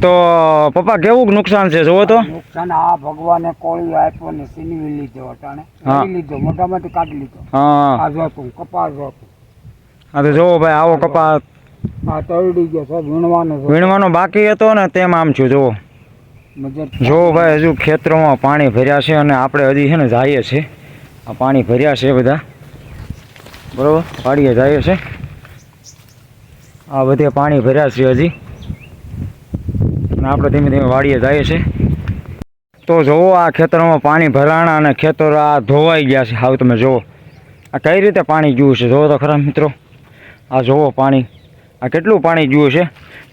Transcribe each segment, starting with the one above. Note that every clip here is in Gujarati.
તો પપ્પા કેવું નુકસાન છે? જોવો તો. નુકસાન આ ભગવાને કોળી આપ્યો ને સીનવી લીધો અટાણે. કાઢી લીધો મોટામાંથી કાઢી લીધો. હા. આ જોતું કપાસ જોતું હા તો જોવો ભાઈ આવો કપા આ તરડી ગયો છે વીણવાનો વીણવાનો બાકી હતો ને તેમ આમ છું જોવો જો ભાઈ હજુ ખેતરોમાં પાણી ભર્યા છે અને આપણે હજી છે ને જઈએ છીએ. આ પાણી ભર્યા છે બધા. બરોબર? પાડીએ જઈએ છે. આ બધે પાણી ભર્યા છે હજી. આપણે ધીમે ધીમે વાડીએ જઈએ છે તો જુઓ આ ખેતરોમાં પાણી ભરાણા અને ખેતરો આ ધોવાઈ ગયા છે. હાવ તમે જુઓ. આ કઈ રીતે પાણી ગયું છે? જુઓ તો ખરા મિત્રો. આ જુઓ પાણી. આ કેટલું પાણી ગયું છે?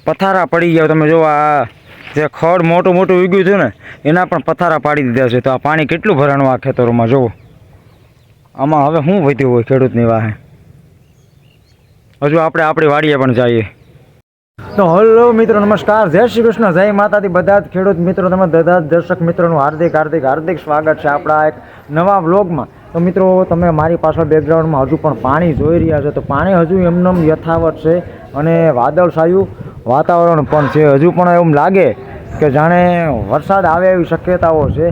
પથારા પડી ગયા. તમે જુઓ આ જે ખડ મોટું મોટું ઉગ્યું હતું ને, એના પણ પથારા પાડી દીધા છે. તો આ પાણી કેટલું ભરાણું આ ખેતરોમાં? જુઓ. આમાં હવે શું વધ્યું હોય ખેડૂતની વાહે? હજુ આપણે આપણી વાડીએ પણ જઈએ. તો હલો મિત્રો, નમસ્કાર. જય શ્રી કૃષ્ણ, જય માતાથી બધા જ ખેડૂત મિત્રો, તમે બધા જ દર્શક મિત્રોનું હાર્દિક હાર્દિક હાર્દિક સ્વાગત છે આપણા એક નવા બ્લોગમાં તો મિત્રો, તમે મારી પાછળ બેકગ્રાઉન્ડમાં હજુ પણ પાણી જોઈ રહ્યા છો. તો પાણી હજુ એમનેમ યથાવત છે અને વાદળછાયું વાતાવરણ પણ છે. હજુ પણ એમ લાગે કે જાણે વરસાદ આવે એવી શક્યતાઓ છે.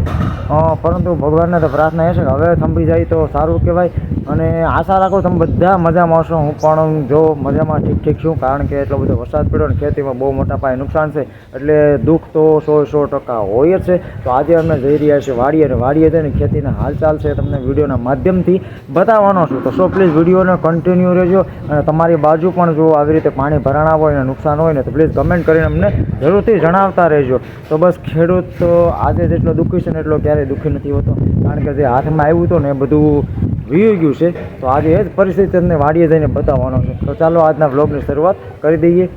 પરંતુ ભગવાનને તો પ્રાર્થના એ છે કે હવે થંભી જાય તો સારું કહેવાય. અને આશા રાખો તમે બધા મજામાં હશો. હું પણ જો મજામાં ઠીક ઠીક છું, કારણ કે એટલો બધો વરસાદ પડ્યો ને ખેતીમાં બહુ મોટા પાયે નુકસાન છે. એટલે દુઃખ તો સો સો ટકા હોય જ છે. તો આજે અમે જઈ રહ્યા છીએ વાડીએ અને વાડીએ જઈને ખેતીના હાલચાલ છે તમને વિડીયોના માધ્યમથી બતાવવાનો છું. તો સો પ્લીઝ વિડીયોને કન્ટિન્યુ રહેજો અને તમારી બાજુ પણ જો આવી રીતે પાણી ભરાણા હોય અને નુકસાન હોય ને તો પ્લીઝ કમેન્ટ કરીને અમને જરૂરથી જણાવતા રહેજો. તો બસ ખેડૂત તો આજે જેટલો દુઃખી છે ને એટલો ક્યારેય દુઃખી નથી હોતો. કારણ કે જે હાથમાં આવ્યું હતું ને એ બધું વીવી ગયું છે. તો આજે એ જ પરિસ્થિતિ તમને વાડીએ જઈને બતાવવાનો છે. તો ચાલો આજના બ્લોગની શરૂઆત કરી દઈએ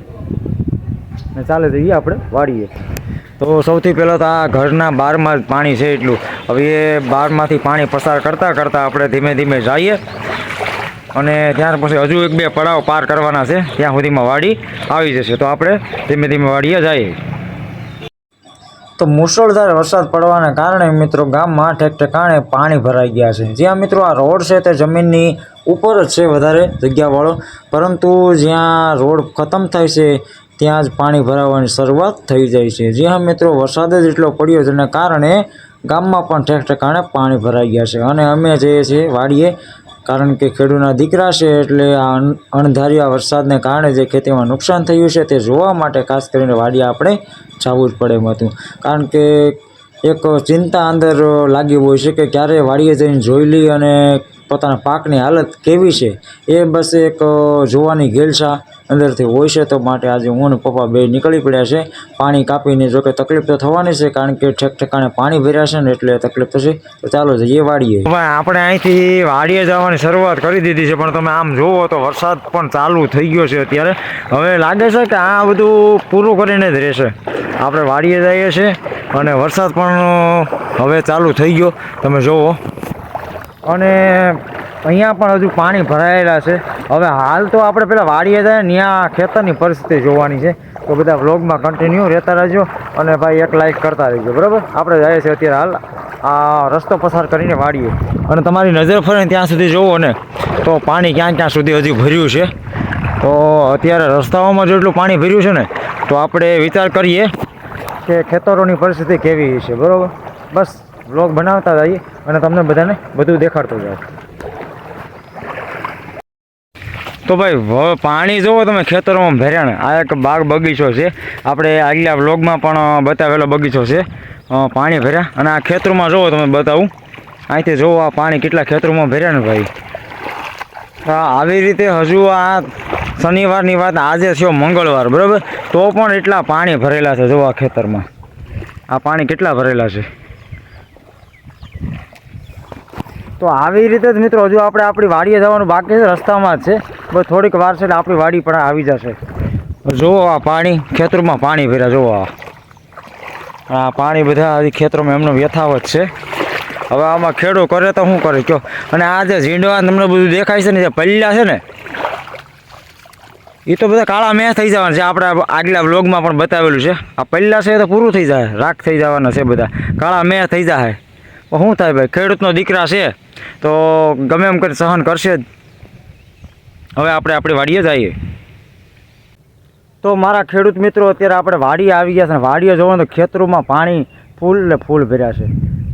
ને ચાલે જઈએ આપણે વાડીએ. તો સૌથી પહેલાં તો આ ઘરના બારમાં જ પાણી છે એટલું. હવે એ બારમાંથી પાણી પસાર કરતાં કરતાં આપણે ધીમે ધીમે જઈએ. અને ત્યાર પછી હજુ એક બે પડાવ પાર કરવાના છે. ત્યાં સુધીમાં વાડી આવી જશે. તો આપણે ધીમે ધીમે વાડીએ જઈએ. તો મુશળધાર વરસાદ પડવાને કારણે મિત્રો ગામમાં ઠેક ઠેકાણે પાણી ભરાઈ ગયા છે. જ્યાં મિત્રો આ રોડ છે તે જમીનની ઉપર જ છે વધારે જગ્યાવાળો. પરંતુ જ્યાં રોડ ખતમ થાય છે, ત્યાં જ પાણી ભરાવાની શરૂઆત થઈ જાય છે. જ્યાં મિત્રો વરસાદ જ એટલો પડ્યો જેના કારણે ગામમાં પણ ઠેક ઠેકાણે પાણી ભરાઈ ગયા છે. અને અમે જઈએ છીએ વાડીએ કારણ કે ખેડૂતના દીકરા છે એટલે આ અણધાર્યા વરસાદને કારણે જે ખેતીમાં નુકસાન થયું છે તે જોવા માટે ખાસ કરીને વાડીએ આપણે જવું જ પડે એમ હતું. કારણ કે એક ચિંતા અંદર લાગી હોય છે કે ક્યારે વાડીએ જઈને જોઈ લઈ અને પોતાના પાકની હાલત કેવી છે એ બસ એક જોવાની ઘેલસા અંદરથી હોય છે, તો માટે આજે હું અને પપ્પા બે નીકળી પડ્યા છે. પાણી કાપીને જોકે તકલીફ તો થવાની છે, કારણ કે ઠેક ઠેકાણે પાણી ભર્યા છે ને એટલે તકલીફ થશે. તો ચાલો જઈએ વાડીએ. આપણે અહીંથી વાડીએ જવાની શરૂઆત કરી દીધી છે, પણ તમે આમ જુઓ તો વરસાદ પણ ચાલુ થઈ ગયો છે અત્યારે. હવે લાગે છે કે આ બધું પૂરું કરીને જ રહેશે. આપણે વાડીએ જઈએ છીએ અને વરસાદ પણ હવે ચાલુ થઈ ગયો. તમે જુઓ. અને અહીંયા પણ હજુ પાણી ભરાયેલા છે. હવે હાલ તો આપણે પેલા વાડીએ જાય ને ત્યાં ખેતરની પરિસ્થિતિ જોવાની છે. તો બધા વ્લોગમાં કન્ટિન્યુ રહેતા રહેજો અને ભાઈ એક લાઈક કરતા રહેજો, બરાબર? આપણે જઈએ છીએ અત્યારે હાલ આ રસ્તો પસાર કરીને વાડીએ. અને તમારી નજર ફરે ત્યાં સુધી જોવો ને, તો પાણી ક્યાં ક્યાં સુધી હજી ભર્યું છે. તો અત્યારે રસ્તાઓમાં જેટલું પાણી ભર્યું છે ને, તો આપણે વિચાર કરીએ કે ખેતરોની પરિસ્થિતિ કેવી છે, બરાબર? બસ, વ્લોગ બનાવતા જઈએ અને તમને બધાને બધું દેખાડતું જાય તો ભાઈ પાણી જોવો તમે ખેતરોમાં ભર્યા આ એક બાગ બગીચો છે. આપણે આગલા વ્લોગમાં પણ બતાવેલો બગીચો છે. પાણી ભર્યા. અને આ ખેતરોમાં જોવો તમે, બતાવું. અહીંથી જોવો આ પાણી કેટલા ખેતરોમાં ભર્યા ને ભાઈ. આવી રીતે હજુ આ શનિવારની વાત આજે થયો મંગળવાર, બરાબર? તો પણ એટલા પાણી ભરેલા છે જો આ ખેતરમાં. આ પાણી કેટલા ભરેલા છે? તો આવી રીતે જ મિત્રો, હજુ આપણે આપણી વાડીએ જવાનું બાકી છે, રસ્તામાં જ છે. બસ થોડીક વાર છે ને આપણી વાડી પણ આવી જશે. જુઓ આ પાણી, ખેતરમાં પાણી ભર્યા, જુઓ આ. પાણી બધા ખેતરોમાં એમનો યથાવત છે. હવે આમાં ખેડો કરે તો શું કરે? કયો? અને આ જે ઝીંડવા તમને બધું દેખાય છે ને, જે પલ્લા છે ને એ તો બધા કાળા મેં થઈ જવાના છે. આપણે આગલા બ્લોગમાં પણ બતાવેલું છે. આ પલ્લા છે તો પૂરું થઈ જાય, રાખ થઈ જવાના છે બધા. કાળા મેં થઈ જાય. શું થાય ભાઈ? ખેડૂતનો દીકરા છે, તો ગમે એમ કરી સહન કરશે જ. હવે આપણે આપણે વાડીએ જઈએ. તો મારા ખેડૂત મિત્રો, અત્યારે આપણે વાડીએ આવી ગયા છે વાડીએ જોવો તો ખેતરોમાં પાણી ફૂલ ને ફૂલ ભર્યા છે.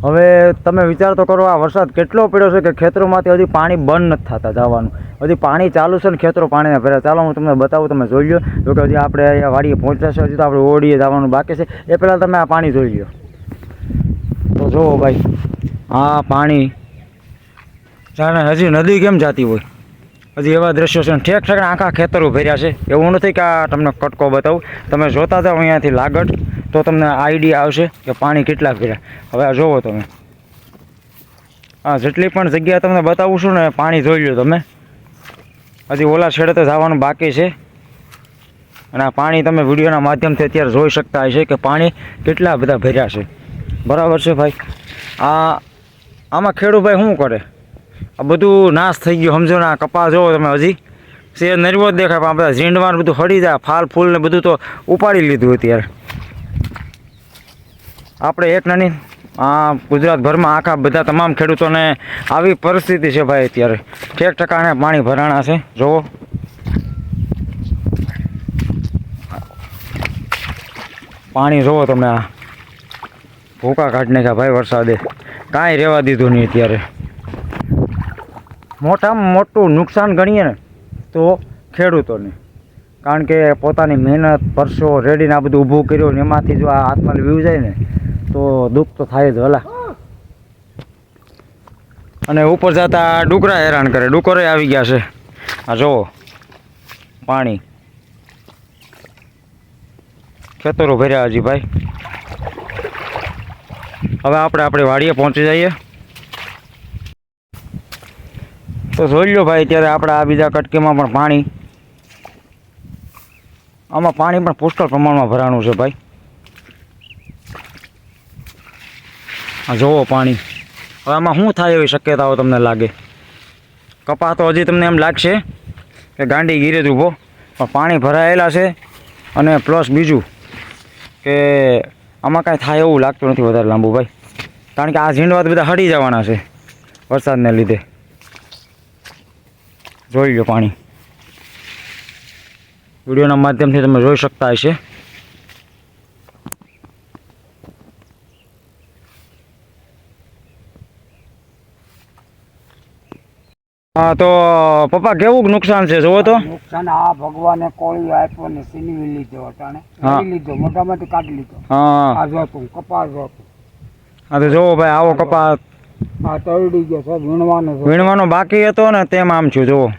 હવે તમે વિચાર તો કરો આ વરસાદ કેટલો પડ્યો છે કે ખેતરોમાંથી હજી પાણી બંધ નથી થતા જવાનું. હજી પાણી ચાલુ છે ને ખેતરો પાણીને ભર્યા. ચાલો હું તમને બતાવું, તમે જોઈ લો જો કે હજી આપણે અહીંયા વાડીએ પહોંચ્યા છે, હજી તો આપણે ઓડીએ જવાનું બાકી છે. એ પહેલાં તમે આ પાણી જોઈ લો તો જુઓ ભાઈ, આ પાણી જાણે હજી નદી કેમ જાતી હોય? હજી એવા દ્રશ્યો છે ઠેક ઠેક આખા ખેતરો ભર્યા છે. એવું નથી કે આ તમને કટકો બતાવું. તમે જોતા જાઓ અહીંયાથી લાગટ તો તમને આઈડિયા આવશે કે પાણી કેટલા ભર્યા હવે આ જોવો તમે. હા જેટલી પણ જગ્યા તમને બતાવું છું ને પાણી જોઈ લો તમે. હજી ઓલા છેડે તો જવાનું બાકી છે. અને આ પાણી તમે વિડીયોના માધ્યમથી અત્યારે જોઈ શકતા હશે કે પાણી કેટલા બધા ભર્યા છે. બરાબર છે ભાઈ? આ, આમાં ખેડૂભાઈ શું કરે? આ બધું નાશ થઈ ગયું, સમજો ને આ કપા જોવો તમે હજી. સે નરવો જ દેખાય, પણ આ બધા ઝીંડવાનું બધું હળી જાય, ફાલ ફૂલ ને બધું તો ઉપાડી લીધું અત્યારે. આપણે એક નાની, આ ગુજરાતભરમાં આખા બધા તમામ ખેડૂતોને આવી પરિસ્થિતિ છે ભાઈ અત્યારે. ઠેક ટકાને પાણી ભરાણા છે, જોવો. પાણી જોવો તમે આ ભૂકા કાઢને નાખ્યા ભાઈ વરસાદે. કાંઈ રહેવા દીધું નહીં અત્યારે. મોટામાં મોટું નુકસાન ગણીએ ને, તો ખેડૂતોને. કારણ કે પોતાની મહેનત, પરસો રેડીને આ બધું ઊભું કર્યું ને એમાંથી જો આ હાથમાં વ્યૂ જાય ને, તો દુઃખ તો થાય જ હલા અને ઉપર જતા ડુકરા હેરાન કરે. ડુકરે આવી ગયા છે. આ જુઓ, પાણી. ખેતરો ભર્યા હજી ભાઈ. હવે આપણે આપણી વાડીએ પહોંચી જઈએ. તો જોઈ લો ભાઈ, અત્યારે આપણે આ બીજા કટકીમાં પણ પાણી. આમાં પાણી પણ પુષ્કળ પ્રમાણમાં ભરાણું છે ભાઈ. આ જુઓ પાણી. હવે આમાં શું થાય એવી શક્યતાઓ તમને લાગે? કપા તો હજી તમને એમ લાગશે કે ગાંડી ગીરે જ ઊભો. પણ પાણી ભરાયેલા છે અને પ્લસ બીજું કે આમાં કાંઈ થાય એવું લાગતું નથી વધારે લાંબુ ભાઈ. કારણ કે આ ઝીંડવા તો બધા હળી જવાના છે વરસાદને લીધે. જોઈ લો પાણી. વિડીયોના માધ્યમથી તમે જોઈ શકતા હશે. હા તો પપ્પા કેવું નુકસાન છે? જોવો તો. નુકસાન આ ભગવાને કોળી આપ્યો ને સીનવી લીધો અટાણે. લીધો મોટામાંથી કાઢી લીધો. હા. આ જોતું કપાસ જોતું હા તો જોવો ભાઈ આવો કપાસ. આ તરડી ગયો છે વીણવાનો વીણવાનો બાકી હતો ને તેમ આમ છું જોવો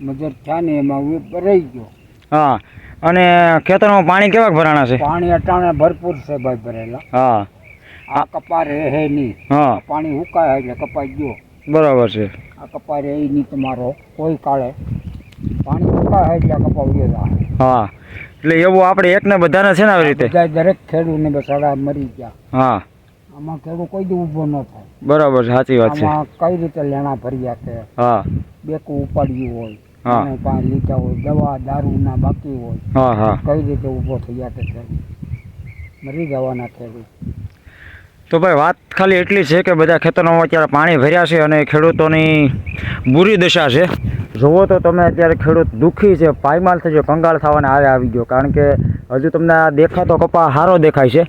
મજર થયા ને એમાં વી- રહી ગયો. હા અને ખેતરમાં પાણી કેવા ભરાણા છે? પાણી અટાણે ભરપૂર છે ભાઈ ભરેલા. હા. આ કપા રહે નહીં. હા. પાણી હુકાય એટલે કપાઈ ગયો. બરાબર છે. આ કપા રહે નહીં તમારો કોઈ કાળે. પાણી હુકાય એટલે કપા ઉડ્યો હા. એટલે એવું આપણે એકને બધાને છે ને આવી રીતે? બધા દરેક ખેડૂતને બસાડા મરી ગયા. હા. આમાં ખેડૂત કોઈ દી ઊભો ન થાય. બરાબર સાચી વાત છે. આમાં કઈ રીતે લેણા ભર્યા કે હા. બેકું ઉપાડ્યું હોય. અને પાસે લીધા હોય દવા દારૂના બાકી હોય કઈ રીતે ઊભો થયા કે ખેડૂત મરી જવાના ખેડૂત તો ભાઈ વાત ખાલી એટલી છે કે બધા ખેતરોમાં અત્યારે પાણી ભર્યા છે અને ખેડૂતોની બુરી દશા છે. જુઓ તો તમે અત્યારે ખેડૂત દુઃખી છે પાયમાલ થઈ ગયો કંગાળ થવાને આવે આવી ગયો. કારણ કે હજુ તમને આ દેખાતો કપા સારો દેખાય છે.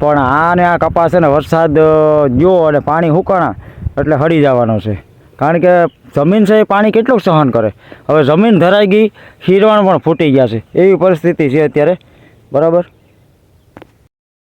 પણ આને આ કપા છે ને વરસાદ જો ગયો અને પાણી હુકાણા એટલે હળી જવાનો છે. કારણ કે જમીન છે એ પાણી કેટલું સહન કરે. હવે જમીન ધરાઈ ગઈ હીરવાણ પણ ફૂટી ગયા છે. એવી પરિસ્થિતિ છે અત્યારે. બરાબર?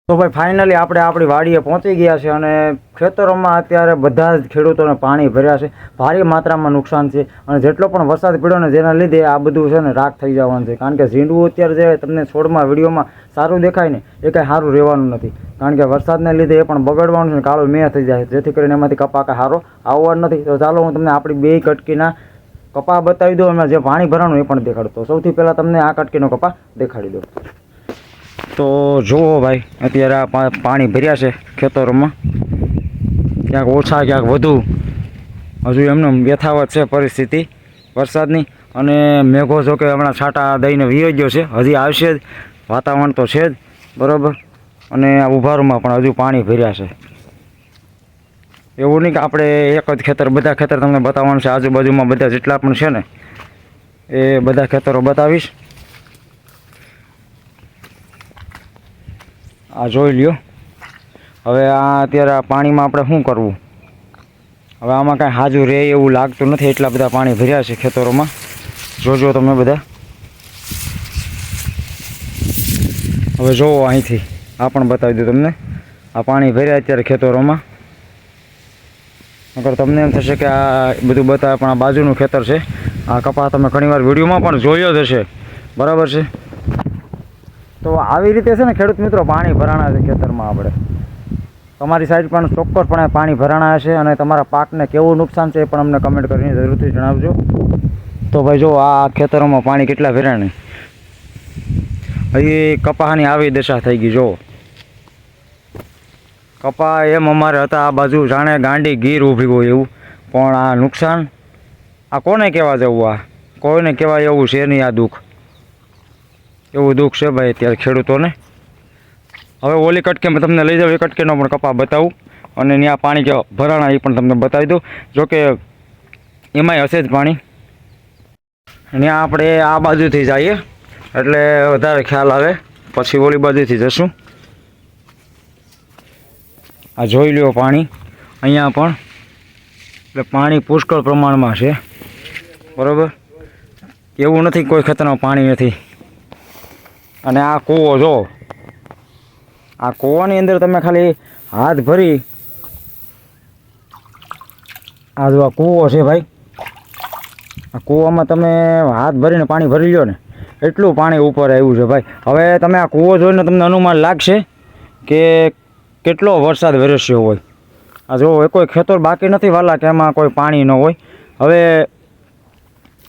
તો ભાઈ ફાઇનલી આપણે આપણી વાડીએ પહોંચી ગયા છે અને ખેતરોમાં અત્યારે બધા જ ખેડૂતોને પાણી ભર્યા છે. ભારે માત્રામાં નુકસાન છે અને જેટલો પણ વરસાદ પડ્યો ને જેના લીધે આ બધું છે ને રાખ થઈ જવાનું છે. કારણ કે ઝીંડવું અત્યારે જે તમને છોડમાં વિડીયોમાં સારું દેખાય ને, એ કાંઈ સારું રહેવાનું નથી. કારણ કે વરસાદને લીધે એ પણ બગડવાનું છે ને, કાળો મેં થઈ જાય જેથી કરીને એમાંથી કપા કાંઈ સારો આવવાનો નથી. તો ચાલો હું તમને આપણી બે કટકીના કપા બતાવી દઉં એમાં જે પાણી ભરાણું એ પણ દેખાડતો સૌથી પહેલાં તમને આ કટકીનો કપા દેખાડી દઉં. તો જુઓ ભાઈ, અત્યારે આ પાણી ભર્યા છે ખેતરોમાં. ક્યાંક ઓછા, ક્યાંક વધુ. હજુ એમને યથાવત છે પરિસ્થિતિ વરસાદની. અને મેઘો જો કે હમણાં છાંટા દઈને વીયો ગયો છે. હજી આવશે જ. વાતાવરણ તો છે જ. બરાબર? અને આ ઉભારુમાં પણ હજુ પાણી ભર્યા છે. એવું નહીં કે આપણે એક જ ખેતર, બધા ખેતર તમને બતાવવાનું છે. આજુબાજુમાં બધા જેટલા પણ છે ને, એ બધા ખેતરો બતાવીશ. આ જોઈ લ્યો. હવે આ અત્યારે આ પાણીમાં આપણે શું કરવું? હવે આમાં કાંઈ હાજુ રહે એવું લાગતું નથી. એટલા બધા પાણી ભર્યા છે ખેતરોમાં. જોજો તમે બધા. હવે જોવો અહીંથી. આ પણ બતાવી દઉં તમને. આ પાણી ભર્યા અત્યારે ખેતરોમાં. નકર તમને એમ થશે કે આ બધું બતાવે, પણ આ બાજુનું ખેતર છે. આ કપા તમે ઘણીવાર વિડીયોમાં પણ જોયો જ હશે. બરાબર છે? તો આવી રીતે છે ને ખેડૂત મિત્રો પાણી ભરાણા છે ખેતરમાં આપણે. તમારી સાઈડ પણ ચોક્કસપણે પાણી ભરાણા હશે અને તમારા પાકને કેવું નુકસાન છે એ પણ અમને કમેન્ટ કરીને જરૂરથી જણાવજો. તો ભાઈ જો આ ખેતરોમાં પાણી કેટલા ભરાણે હજી કપાહની આવી દશા થઈ ગઈ, જો. કપા એમ અમારે હતા, આ બાજુ જાણે ગાંડી ગીર ઊભી હોય એવું. પણ આ નુકસાન, આ કોને કહેવા જવું આ? કોઈને કહેવાય એવું છે નહીં આ દુઃખ. એવું દુઃખ છે ભાઈ અત્યારે ખેડૂતોને. હવે ઓલી કટકે મેં તમને લઈ જાઉં, એ કટકેનો પણ કપા બતાવું અને ત્યાં પાણી કે ભરાણા એ પણ તમને બતાવી દઉં. જોકે એમાંય હશે જ પાણી. ત્યાં આપણે આ બાજુથી જઈએ, એટલે વધારે ખ્યાલ આવે. પછી ઓલી બાજુથી જશું. આ જોઈ લ્યો પાણી, અહીંયા પણ. એટલે પાણી પુષ્કળ પ્રમાણમાં છે. બરાબર? એવું નથી કોઈ ખેતરમાં પાણી નથી. અને આ કૂવો જો. આ કૂવાની અંદર તમે ખાલી હાથ ભરી. આ જો આ કૂવો છે ભાઈ. આ કૂવામાં તમે હાથ ભરીને પાણી ભરી લ્યો ને. એટલું પાણી ઉપર આવ્યું છે ભાઈ. હવે તમે આ કૂવો જોઈને તમને અનુમાન લાગશે કે કેટલો વરસાદ વરસ્યો હોય. આ જો એ કોઈ ખેતર બાકી નથી વાલા કે એમાં કોઈ પાણી ન હોય. હવે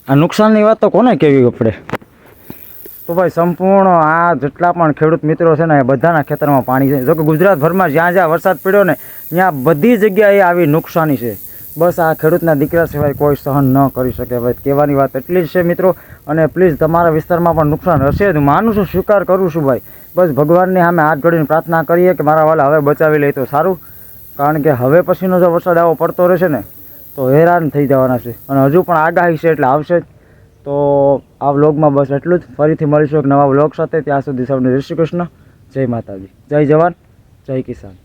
આ નુકસાનની વાત તો કોને કહેવી આપણે? તો ભાઈ સંપૂર્ણ આ જેટલા પણ ખેડૂત મિત્રો છે ને એ બધાના ખેતરમાં પાણી છે. જોકે ગુજરાતભરમાં જ્યાં જ્યાં વરસાદ પડ્યો ને, ત્યાં બધી જગ્યાએ આવી નુકસાની છે. બસ આ ખેડૂતના દીકરા સિવાય કોઈ સહન ન કરી શકે ભાઈ. કહેવાની વાત એટલી જ છે મિત્રો. અને પ્લીઝ તમારા વિસ્તારમાં પણ નુકસાન હશે જ. માનું છું, સ્વીકાર કરું છું ભાઈ. બસ ભગવાનની સામે હાથ ઘડીને પ્રાર્થના કરીએ કે મારા વાલા હવે બચાવી લે તો સારું. કારણ કે હવે પછીનો જો વરસાદ આવો પડતો રહેશે ને, તો હેરાન થઈ જવાના છે. અને હજુ પણ આગાહી છે એટલે આવશે જ. તો આ વ્લોગમાં બસ એટલું જ. ફરીથી મળીશું એક નવા વ્લોગ સાથે. ત્યાં સુધી સૌને જય જય માતાજી. જય જવાન. જય કિસાન.